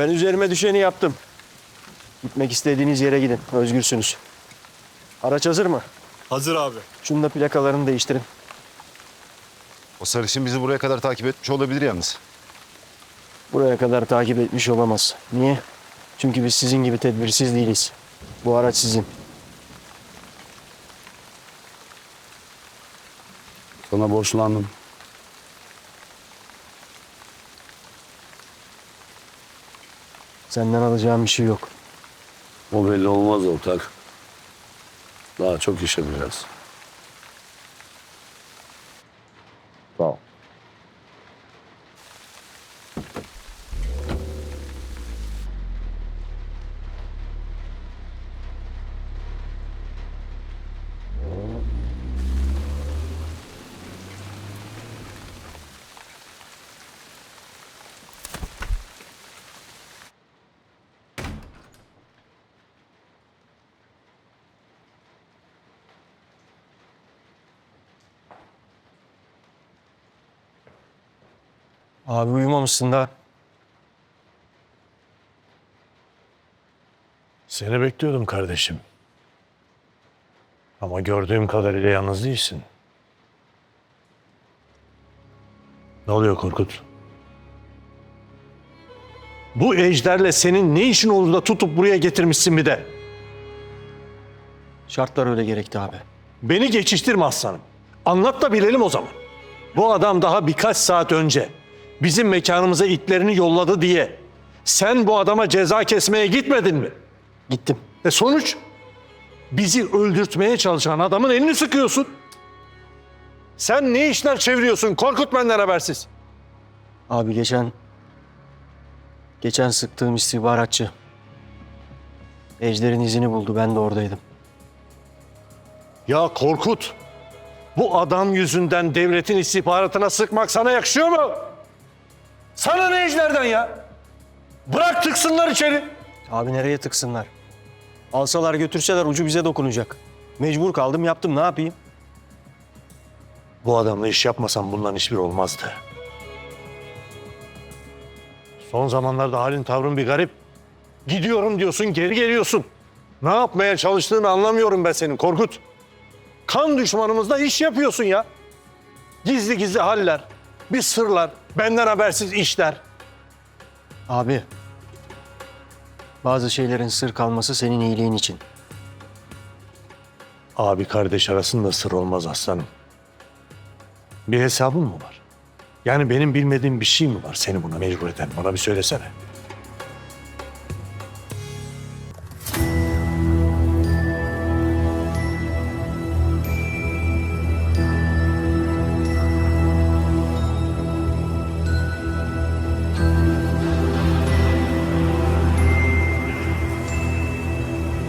Ben üzerime düşeni yaptım. Gitmek istediğiniz yere gidin. Özgürsünüz. Araç hazır mı? Hazır abi. Şunun da plakalarını değiştirin. O sarışın bizi buraya kadar takip etmiş olabilir yalnız. Buraya kadar takip etmiş olamaz. Niye? Çünkü biz sizin gibi tedbirsiz değiliz. Bu araç sizin. Sana borçlandım. Senden alacağım bir şey yok. O belli olmaz ortak. Daha çok iş yapacağız. Sağ ol. Abi uyumamışsın da. Seni bekliyordum kardeşim. Ama gördüğüm kadarıyla yalnız değilsin. Ne oluyor Korkut? Bu ejderle senin ne işin oldu da tutup buraya getirmişsin bir de? Şartlar öyle gerekti abi. Beni geçiştirme aslanım. Anlat da bilelim o zaman. Bu adam daha birkaç saat önce bizim mekanımıza itlerini yolladı diye sen bu adama ceza kesmeye gitmedin mi? Gittim. E sonuç? Bizi öldürtmeye çalışan adamın elini sıkıyorsun. Sen ne işler çeviriyorsun Korkut benden habersiz. Abi geçen... Geçen sıktığım istihbaratçı. Ejder'in izini buldu. Ben de oradaydım. Ya Korkut, bu adam yüzünden devletin istihbaratına sıkmak sana yakışıyor mu? Sana ne ejderden ya? Bırak tıksınlar içeri. Abi nereye tıksınlar? Alsalar götürseler ucu bize dokunacak. Mecbur kaldım yaptım ne yapayım? Bu adamla iş yapmasam bundan hiçbir olmazdı. Son zamanlarda halin tavrın bir garip. Gidiyorum diyorsun, geri geliyorsun. Ne yapmaya çalıştığını anlamıyorum ben senin Korkut. Kan düşmanımızla iş yapıyorsun ya. Gizli gizli haller, bir sırlar, benden habersiz işler. Abi. Bazı şeylerin sır kalması senin iyiliğin için. Abi kardeş arasında sır olmaz aslanım. Bir hesabın mı var? Yani benim bilmediğim bir şey mi var seni buna mecbur eden? Bana bir söylesene.